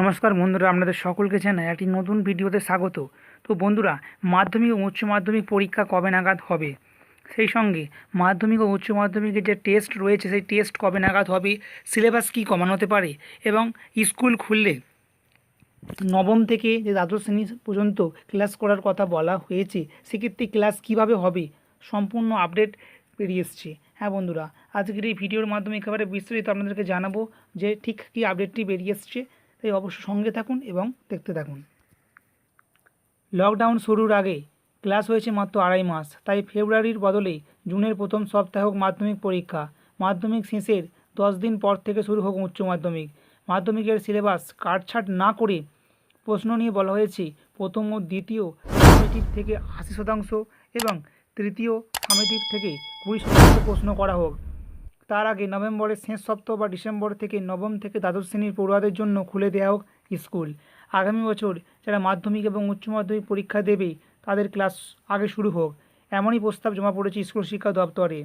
নমস্কার বন্ধুরা, আপনাদের সকলকে জানাই একটি নতুন ভিডিওতে স্বাগত। তো বন্ধুরা, মাধ্যমিক ও উচ্চ মাধ্যমিক পরীক্ষা কবে নাগাদ হবে? সেই সঙ্গে মাধ্যমিক ও উচ্চ মাধ্যমিকের যে টেস্ট রয়েছে, সেই টেস্ট কবে নাগাদ হবে? সিলেবাস কী কমানো হতে পারে? এবং স্কুল খুললে নবম থেকে যে দ্বাদশ শ্রেণি পর্যন্ত ক্লাস করার কথা বলা হয়েছে, সেক্ষেত্রে ক্লাস কীভাবে হবে? সম্পূর্ণ আপডেট বেরিয়ে এসছে। হ্যাঁ বন্ধুরা, আজকের এই ভিডিওর মাধ্যমে একেবারে বিস্তারিত আপনাদেরকে জানাব যে ঠিক কী আপডেটটি বেরিয়ে এসছে। তাই অবশ্যই সঙ্গে থাকুন এবং দেখতে থাকুন। লকডাউন শুরুর আগে ক্লাস হয়েছে মাত্র আড়াই মাস, তাই ফেব্রুয়ারির বদলে জুনের প্রথম সপ্তাহে হোক মাধ্যমিক পরীক্ষা, মাধ্যমিক শেষের দশ দিন পর থেকে শুরু হোক উচ্চ মাধ্যমিক। মাধ্যমিকের সিলেবাস কাটছাট না করে প্রশ্ন নিয়ে বলা হয়েছে, প্রথম ও দ্বিতীয় সামেটিভ থেকে আশি শতাংশ এবং তৃতীয় সামেটিভ থেকে কুড়ি শতাংশ প্রশ্ন করা হোক। তার আগে নভেম্বরের শেষ সপ্তাহ বা ডিসেম্বর থেকে নবম থেকে দ্বাদশ শ্রেণির পড়ুয়াদের জন্য খুলে দেওয়া হোক স্কুল। আগামী বছর যারা মাধ্যমিক এবং উচ্চ মাধ্যমিক পরীক্ষা দেবে, তাদের ক্লাস আগে শুরু হোক। এমনই প্রস্তাব জমা পড়েছে স্কুল শিক্ষা দপ্তরে।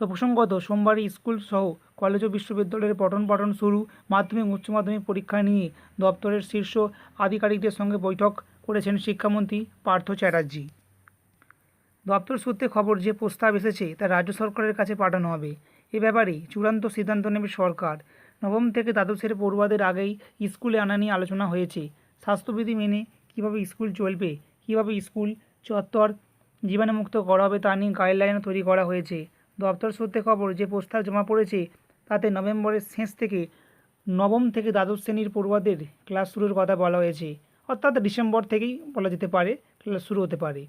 তো প্রসঙ্গত সোমবারই স্কুল সহ কলেজ ও বিশ্ববিদ্যালয়ের পঠন পাঠন শুরু। মাধ্যমিক, উচ্চ মাধ্যমিক পরীক্ষা নিয়ে দপ্তরের শীর্ষ আধিকারিকদের সঙ্গে বৈঠক করেছেন শিক্ষামন্ত্রী পার্থ চ্যাটার্জি। দপ্তর সূত্রে খবর, যে প্রস্তাব এসেছে তা রাজ্য সরকারের কাছে পাঠানো হবে। এ ব্যাপারে চূড়ান্ত সিদ্ধান্ত নেবে সরকার। নবম থেকে দ্বাদশের পড়ুয়াদের আগেই স্কুলে আনা নিয়ে আলোচনা হয়েছে। স্বাস্থ্যবিধি মেনে কীভাবে স্কুল চলবে, কীভাবে স্কুল চত্বর জীবাণুমুক্ত করা হবে তা নিয়ে গাইডলাইন তৈরি করা হয়েছে। দপ্তর সূত্রে খবর, যে প্রস্তাব জমা পড়েছে তাতে নভেম্বরের শেষ থেকে নবম থেকে দ্বাদশ শ্রেণির পড়ুয়াদের ক্লাস শুরুর কথা বলা হয়েছে। অর্থাৎ ডিসেম্বর থেকেই বলা যেতে পারে, ক্লাস শুরু হতে পারে।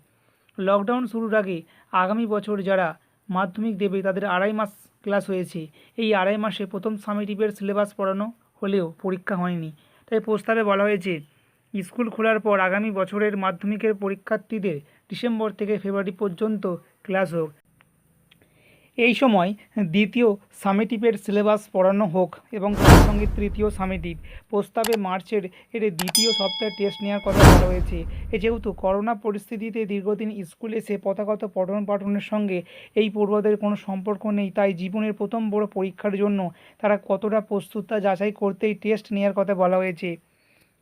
লকডাউন শুরুর আগে আগামী বছর যারা মাধ্যমিক দেবে তাদের আড়াই মাস ক্লাস হয়েছে। এই আড়াই মাসে প্রথম সামেটিভের সিলেবাস পড়ানো হলেও পরীক্ষা হয়নি। তাই প্রস্তাবে বলা হয়েছে, স্কুল খোলার পর আগামী বছরের মাধ্যমিকের পরীক্ষার্থীদের ডিসেম্বর থেকে ফেব্রুয়ারি পর্যন্ত ক্লাস হোক। এই সময় দ্বিতীয় সামেটিভের সিলেবাস পড়ানো হোক এবং তার সঙ্গে তৃতীয় সামেটিভ প্রস্তাবে মার্চের এর দ্বিতীয় সপ্তাহে টেস্ট নেওয়ার কথা বলা হয়েছে। এ যেহেতু করোনা পরিস্থিতিতে দীর্ঘদিন স্কুলে এসে পথাগত পঠন পাঠনের সঙ্গে এই পড়ুয়াদের কোনো সম্পর্ক নেই, তাই জীবনের প্রথম বড় পরীক্ষার জন্য তারা কতটা প্রস্তুত তা যাচাই করতেই টেস্ট নেওয়ার কথা বলা হয়েছে।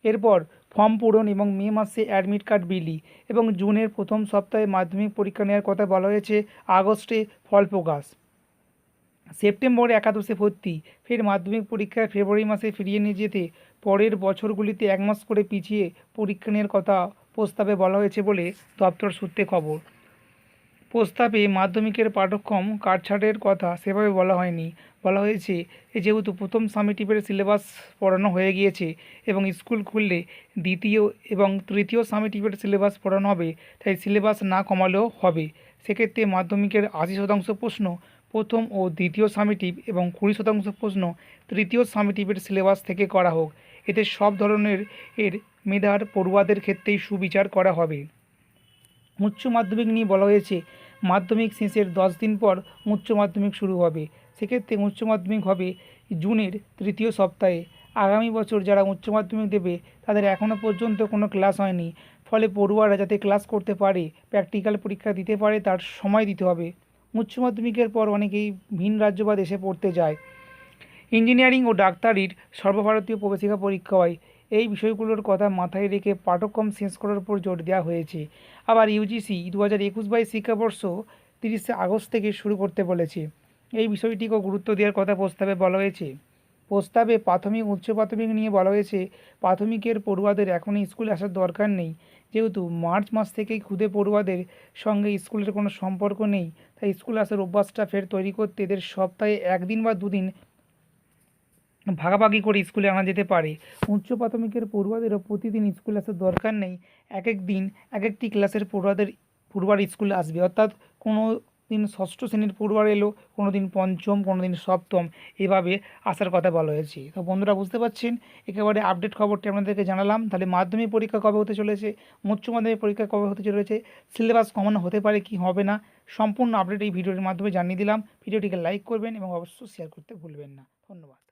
এরপর ফর্ম পূরণ এবং মে মাসে অ্যাডমিট কার্ড বিলি এবং জুনের প্রথম সপ্তাহে মাধ্যমিক পরীক্ষা নেওয়ার কথা বলা হয়েছে আগস্টে ফল প্রকাশ সেপ্টেম্বর একাদশে ভর্তি, ফের মাধ্যমিক পরীক্ষায় ফেব্রুয়ারি মাসে ফিরিয়ে নিয়ে যেতে, পরের বছরগুলিতে এক মাস করে পিছিয়ে পরীক্ষা নেওয়ার কথা প্রস্তাবে বলা হয়েছে বলে দপ্তর সূত্রে খবর। প্রস্তাবে মাধ্যমিকের পাঠ্যক্রম কাটছাটের কথা সেভাবে বলা হয়নি। বলা হয়েছে যেহেতু প্রথম সামেটিভের সিলেবাস পড়ানো হয়ে গিয়েছে এবং স্কুল খুললে দ্বিতীয় এবং তৃতীয় সামেটিভের সিলেবাস পড়ানো হবে, তাই সিলেবাস না কমালেও হবে। সেক্ষেত্রে মাধ্যমিকের আশি শতাংশ প্রশ্ন প্রথম ও দ্বিতীয় সামেটিভ এবং কুড়ি শতাংশ প্রশ্ন তৃতীয় সামেটিভের সিলেবাস থেকে করা হোক। এতে সব ধরনের এর মেধার পড়ুয়াদের ক্ষেত্রেই সুবিচার করা হবে। উচ্চ মাধ্যমিক নিয়ে বলা হয়েছে মাধ্যমিক শেষের দশ দিন পর উচ্চ মাধ্যমিক শুরু হবে। সেক্ষেত্রে উচ্চ মাধ্যমিক হবে জুনের তৃতীয় সপ্তাহে। আগামী বছর যারা উচ্চ মাধ্যমিক দেবে, তাদের এখনও পর্যন্ত কোনো ক্লাস হয়নি। ফলে পড়ুয়ারা যাতে ক্লাস করতে পারে, প্র্যাকটিক্যাল পরীক্ষা দিতে পারে, তার সময় দিতে হবে। উচ্চ মাধ্যমিকের পর অনেকেই ভিন রাজ্য বা দেশে পড়তে যায়। ইঞ্জিনিয়ারিং ও ডাক্তারির সর্বভারতীয় প্রবেশিকা পরীক্ষা হয়। এই বিষয়গুলোর কথা মাথায় রেখে পাঠ্যক্রম শেষ করার উপর জোর দেওয়া হয়েছে। আবার ইউজিসি দু হাজার একুশ বাইশ শিক্ষাবর্ষ তিরিশে আগস্ট থেকে শুরু করতে বলেছে। এই বিষয়টিকেও গুরুত্ব দেওয়ার কথা প্রস্তাবে বলা হয়েছে। প্রস্তাবে প্রাথমিক, উচ্চ প্রাথমিক নিয়ে বলা হয়েছে, প্রাথমিকের পড়ুয়াদের এখনই স্কুলে আসার দরকার নেই। যেহেতু মার্চ মাস থেকেই খুদে পড়ুয়াদের সঙ্গে স্কুলের কোনো সম্পর্ক নেই, তাই স্কুল আসার অভ্যাসটা ফের তৈরি করতে এদের সপ্তাহে একদিন বা দুদিন ভাগাভাগি করে স্কুলে আনা যেতে পারে। উচ্চ প্রাথমিকের পড়ুয়াদেরও প্রতিদিন স্কুলে আসার দরকার নেই। এক এক দিন এক একটি ক্লাসের পড়ুয়াদের, পড়ুয়ার স্কুলে আসবে। অর্থাৎ কোনো দিন ষষ্ঠ শ্রেণির পড়ুয়ার এলো কোনো দিন পঞ্চম কোনো দিন সপ্তম। এভাবে আসার কথা বলা হয়েছে। তো বন্ধুরা, বুঝতে পারছেন? একেবারে আপডেট খবরটি আপনাদেরকে জানালাম। তাহলে মাধ্যমিক পরীক্ষা কবে হতে চলেছে? উচ্চ মাধ্যমিক পরীক্ষা কবে হতে চলেছে? সিলেবাস কমানো হতে পারে কি হবে না? সম্পূর্ণ আপডেট এই ভিডিওর মাধ্যমে জানিয়ে দিলাম। ভিডিওটিকে লাইক করবেন এবং অবশ্যই শেয়ার করতে ভুলবেন না। ধন্যবাদ।